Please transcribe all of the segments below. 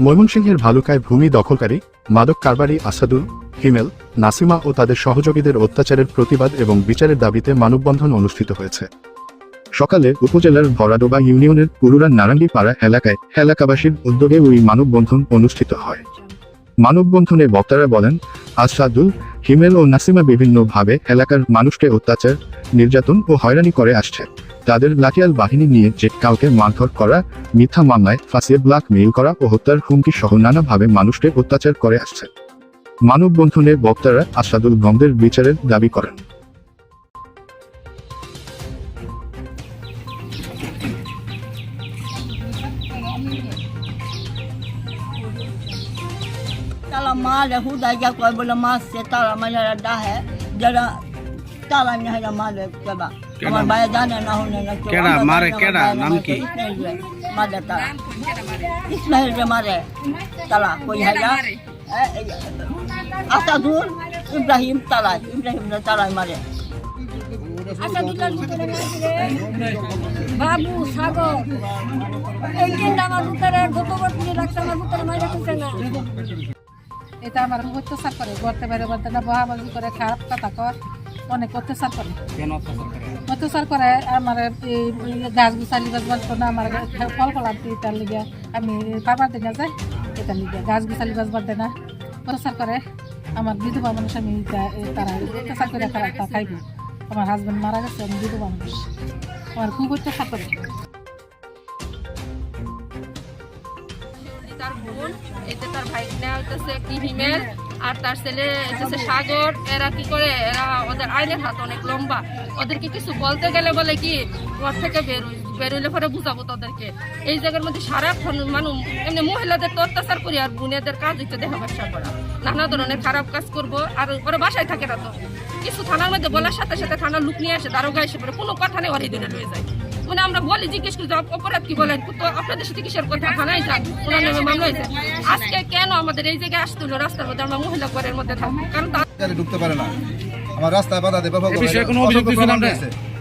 ময়মনসিংহের ভালুকায় ভূমি দখলকারী মাদক কারবারি আসাদুল, হিমেল, নাসিমা ও তাদের সহযোগীদের অত্যাচারের প্রতিবাদ এবং বিচারের দাবিতে মানববন্ধন অনুষ্ঠিত হয়েছে। সকালে উপজেলার ভরাডোবা ইউনিয়নের পুরুরা নারাঙ্গিপাড়া এলাকায় এলাকাবাসীর উদ্যোগে ওই মানববন্ধন অনুষ্ঠিত হয়। মানববন্ধনে বক্তারা বলেন, আসাদুল, হিমেল ও নাসিমা বিভিন্নভাবে এলাকার মানুষকে অত্যাচার, নির্যাতন ও হয়রানি করে আসছে। তাদের লাঠিয়াল বাহিনী নিয়ে যে কাউকে মারধর করা, মিথ্যা মামলায় ফাঁসিয়ে ব্ল্যাকমেইল করা ও হত্যার হুমকি সহ নানাভাবে মানুষকে অত্যাচার করে আসছে। মানববন্ধনে বক্তারা আসাদুল গমদের বিচারের দাবি করেন। তালা মার হুদাই যা কয় বলে মাছ সে তালা মাঝারা ডাহে, যারা তালা নেহারা মারে কেবা। আমার ভাই জানে না হুনে না কেউ। কেডা? আমরা মারে জানি না, কেডা? আমার ভাই নাম মারে কি? ইসমাইল রে, মারে তালা। ইসমাইল রে মারে? তালা কই হাইরা আসাদুল ইব্রাহিম তালা ইব্রাহিম রে তালাই মারে। বাবু সাগর এই তিনটা আমার ভিতরে গত বছর রাখছে আমার ভিতরে মাইরা দিচ্ছে না। এটা আমার অত্যাচার করে গড়তে বাইরে বলতে না বহাবাজি করে খারাপ কথা কর। অনেক অত্যাচার করে। কেন অত্যাচার করে? অত্যাচার করে আমার এই গাছ গুছালি গাছ বাঁচতো না আমার ফল ফল আনতে তার লিগে আমি পাবার দিকে যাই এটার লিগে গাছ গুছালি গাছ বাঁধে না। অত্যাচার করে আমার বিধবা মানুষ আমি তারা অত্যাচার করে তারা তা খাইব। আমার হাজবেন্ড মারা গেছে আমি বিধবা মানুষ। আমার খুব অত্যাচার করে। তার বোন এতে তার ভাইকনা হইতেছে কি হিমেল। আর তার ছেলে হইতেছে সাগর, এরা কি করে, এরা ওদের আইনের হাত অনেক লম্বা। ওদেরকে কিছু বলতে গেলে বলে কি, ঘর থেকে বেরোই বেরোলে পরে বুঝাবো তাদেরকে। এই জায়গার মধ্যে সারাক্ষণ মানুষ, এমনি মহিলাদের অত্যাচার করি, আর বোনেদের কাজ হচ্ছে দেখা ব্যবসা করা। নানা ধরনের খারাপ কাজ করব, আর ওরা বাসায় থাকে না তো। কিছু থানার মধ্যে বলার সাথে সাথে থানার লুক নিয়ে আসে, দারোগা এসে পরে কোনো কথা নেই ওরাই ধরে লয়ে যায়। মানে আমরা বলি জিজ্ঞেস করি অপরাধ কি বলেন? তো আপনাদের সাথে কিসের কথা? থানায় যান। ওনার নামে মামলা হয়েছে। আজকে কেন আমাদের এই জায়গায় আসতে হলো? রাস্তার মধ্যে আমরা মহিলা ঘরের মধ্যে থাকব কারণ ঢুকতে পারে না। আমার রাস্তায় বাধা দেবে বিষয়ে কোনো অভিযোগ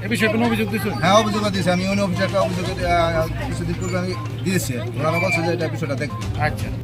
এ বিষয়ে কোনো অভিযোগ দিয়েছেন? হ্যাঁ অভিযোগ দিয়েছে। আমি অন্য অফিসে একটা অভিযোগ কিছুদিন পূর্বে আমি দিয়েছি। ওরা বলছে যে এটা বিষয়টা দেখবে আচ্ছা।